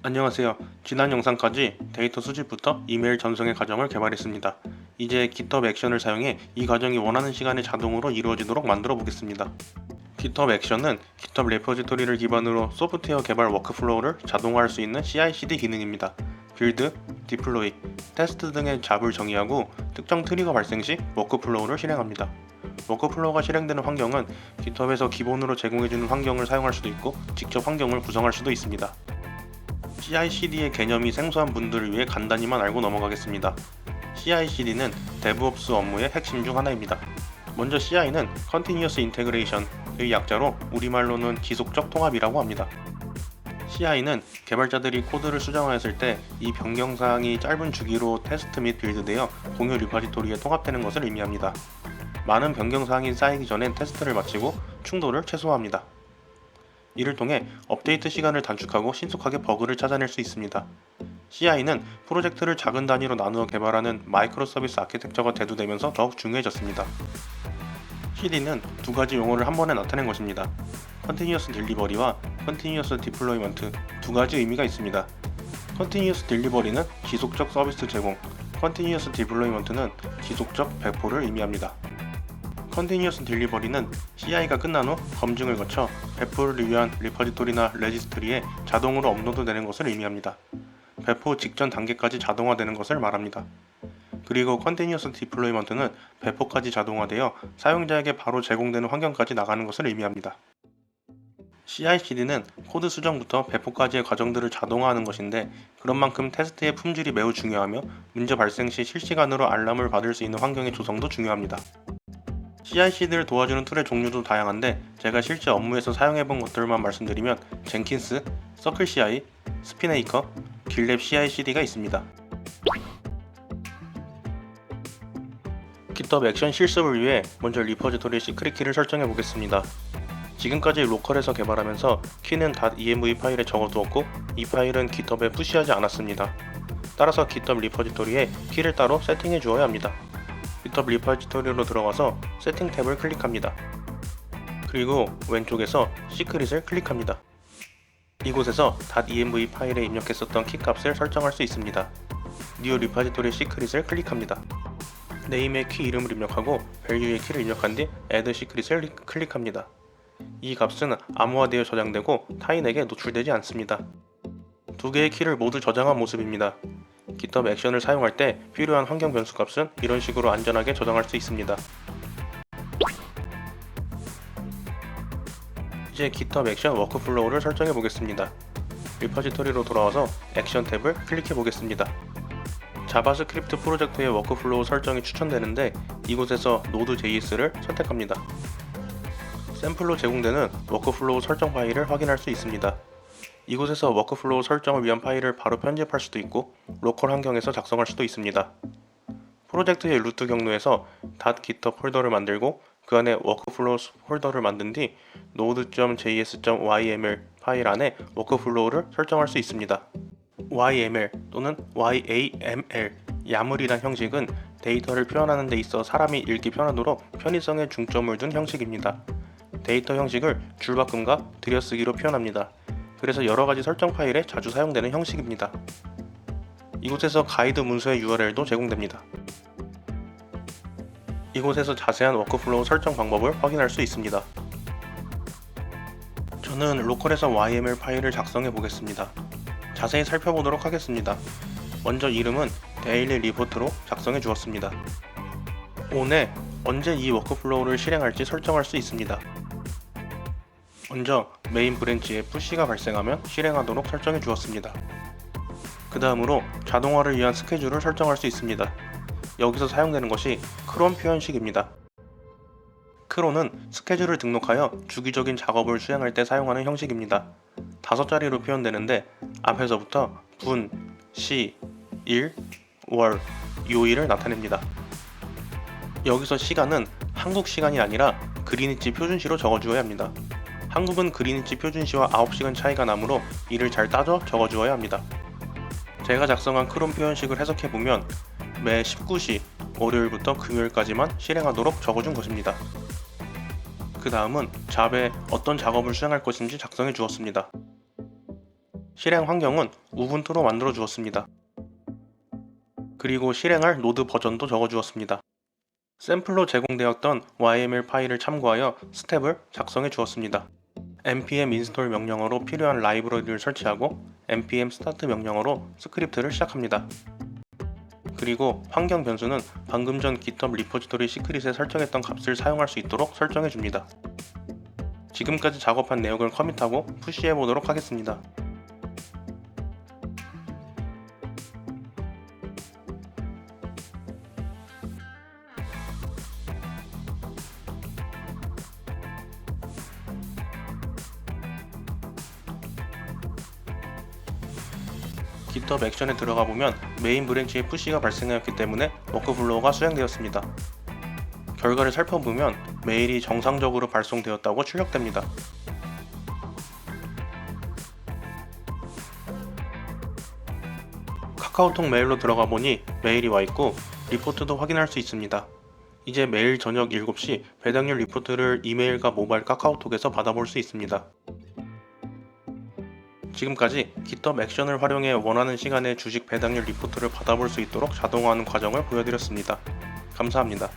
안녕하세요. 지난 영상까지 데이터 수집부터 이메일 전송의 과정을 개발했습니다. 이제 GitHub 액션을 사용해 이 과정이 원하는 시간에 자동으로 이루어지도록 만들어 보겠습니다. GitHub 액션은 GitHub 레포지토리를 기반으로 소프트웨어 개발 워크플로우를 자동화할 수 있는 CI/CD 기능입니다. 빌드, 디플로이, 테스트 등의 잡을 정의하고 특정 트리거 발생 시 워크플로우를 실행합니다. 워크플로우가 실행되는 환경은 GitHub에서 기본으로 제공해주는 환경을 사용할 수도 있고 직접 환경을 구성할 수도 있습니다. CI/CD의 개념이 생소한 분들을 위해 간단히만 알고 넘어가겠습니다. CI/CD는 DevOps 업무의 핵심 중 하나입니다. 먼저 CI는 Continuous Integration의 약자로 우리말로는 지속적 통합이라고 합니다. CI는 개발자들이 코드를 수정하였을 때 이 변경 사항이 짧은 주기로 테스트 및 빌드되어 공유 리파지토리에 통합되는 것을 의미합니다. 많은 변경 사항이 쌓이기 전엔 테스트를 마치고 충돌을 최소화합니다. 이를 통해 업데이트 시간을 단축하고 신속하게 버그를 찾아낼 수 있습니다. CI는 프로젝트를 작은 단위로 나누어 개발하는 마이크로 서비스 아키텍처가 대두되면서 더욱 중요해졌습니다. CD는 두 가지 용어를 한 번에 나타낸 것입니다. Continuous Delivery와 Continuous Deployment 두 가지 의미가 있습니다. Continuous Delivery는 지속적 서비스 제공, Continuous Deployment는 지속적 배포를 의미합니다. 컨티뉴어스 딜리버리는 CI가 끝난 후 검증을 거쳐 배포를 위한 리퍼지토리나 레지스트리에 자동으로 업로드되는 것을 의미합니다. 배포 직전 단계까지 자동화되는 것을 말합니다. 그리고 컨티뉴어스 디플로이먼트는 배포까지 자동화되어 사용자에게 바로 제공되는 환경까지 나가는 것을 의미합니다. CI/CD는 코드 수정부터 배포까지의 과정들을 자동화하는 것인데 그런 만큼 테스트의 품질이 매우 중요하며 문제 발생 시 실시간으로 알람을 받을 수 있는 환경의 조성도 중요합니다. CI/CD를 도와주는 툴의 종류도 다양한데 제가 실제 업무에서 사용해본 것들만 말씀드리면 젠킨스, 서클 CI, 스피네이커, 길랩 CI/CD가 있습니다. GitHub 액션 실습을 위해 먼저 리퍼지토리 시크릿 키를 설정해 보겠습니다. 지금까지 로컬에서 개발하면서 키는 .env 파일에 적어두었고 이 파일은 GitHub에 푸시하지 않았습니다. 따라서 GitHub 리퍼지토리에 키를 따로 세팅해 주어야 합니다. GitHub 리퍼지토리로 들어가서 세팅 탭을 클릭합니다. 그리고 왼쪽에서 시크릿을 클릭합니다. 이곳에서 .env 파일에 입력했었던 키 값을 설정할 수 있습니다. New 리퍼지토리 시크릿을 클릭합니다. 네임의 키 이름을 입력하고 밸류의 키를 입력한 뒤 Add 시크릿을 클릭합니다. 이 값은 암호화되어 저장되고 타인에게 노출되지 않습니다. 두 개의 키를 모두 저장한 모습입니다. GitHub 액션을 사용할 때 필요한 환경 변수 값은 이런 식으로 안전하게 저장할 수 있습니다. 이제 GitHub 액션 워크플로우를 설정해 보겠습니다. 리퍼지토리로 돌아와서 액션 탭을 클릭해 보겠습니다. 자바스크립트 프로젝트의 워크플로우 설정이 추천되는데 이곳에서 Node.js를 선택합니다. 샘플로 제공되는 워크플로우 설정 파일을 확인할 수 있습니다. 이곳에서 워크플로우 설정을 위한 파일을 바로 편집할 수도 있고 로컬 환경에서 작성할 수도 있습니다. 프로젝트의 루트 경로에서 .github 폴더를 만들고 그 안에 워크플로우 폴더를 만든 뒤 node.js.yml 파일 안에 워크플로우를 설정할 수 있습니다. YML 또는 YAML 야물이란 형식은 데이터를 표현하는 데 있어 사람이 읽기 편하도록 편의성에 중점을 둔 형식입니다. 데이터 형식을 줄바꿈과 들여쓰기로 표현합니다. 그래서 여러 가지 설정 파일에 자주 사용되는 형식입니다. 이곳에서 가이드 문서의 URL도 제공됩니다. 이곳에서 자세한 워크플로우 설정 방법을 확인할 수 있습니다. 저는 로컬에서 YML 파일을 작성해 보겠습니다. 자세히 살펴보도록 하겠습니다. 먼저 이름은 데일리 리포트로 작성해 주었습니다. 온에 언제 이 워크플로우를 실행할지 설정할 수 있습니다. 먼저 메인 브랜치에 푸시가 발생하면 실행하도록 설정해 주었습니다. 그 다음으로 자동화를 위한 스케줄을 설정할 수 있습니다. 여기서 사용되는 것이 크론 표현식입니다. 크론은 스케줄을 등록하여 주기적인 작업을 수행할 때 사용하는 형식입니다. 다섯 자리로 표현되는데 앞에서부터 분, 시, 일, 월, 요일을 나타냅니다. 여기서 시간은 한국 시간이 아니라 그리니치 표준시로 적어주어야 합니다. 한국은 그리니치 표준시와 9시간 차이가 나므로 이를 잘 따져 적어주어야 합니다. 제가 작성한 크롬 표현식을 해석해보면 매 19시 월요일부터 금요일까지만 실행하도록 적어준 것입니다. 그 다음은 잡에 어떤 작업을 수행할 것인지 작성해 주었습니다. 실행 환경은 우분투로 만들어 주었습니다. 그리고 실행할 노드 버전도 적어 주었습니다. 샘플로 제공되었던 YML 파일을 참고하여 스텝을 작성해 주었습니다. Npm install 명령어로 필요한 라이브러리를 설치하고 npm start 명령어로 스크립트를 시작합니다. 그리고 환경 변수는 방금 전 GitHub 리포지토리 시크릿에 설정했던 값을 사용할 수 있도록 설정해 줍니다. 지금까지 작업한 내용을 커밋하고 푸시해 보도록 하겠습니다. GitHub 액션에 들어가 보면 메인 브랜치에 푸시가 발생하였기 때문에 워크플로우가 수행되었습니다. 결과를 살펴보면 메일이 정상적으로 발송되었다고 출력됩니다. 카카오톡 메일로 들어가 보니 메일이 와 있고 리포트도 확인할 수 있습니다. 이제 매일 저녁 7시 배당률 리포트를 이메일과 모바일 카카오톡에서 받아볼 수 있습니다. 지금까지 GitHub 액션을 활용해 원하는 시간에 주식 배당률 리포트를 받아볼 수 있도록 자동화하는 과정을 보여드렸습니다. 감사합니다.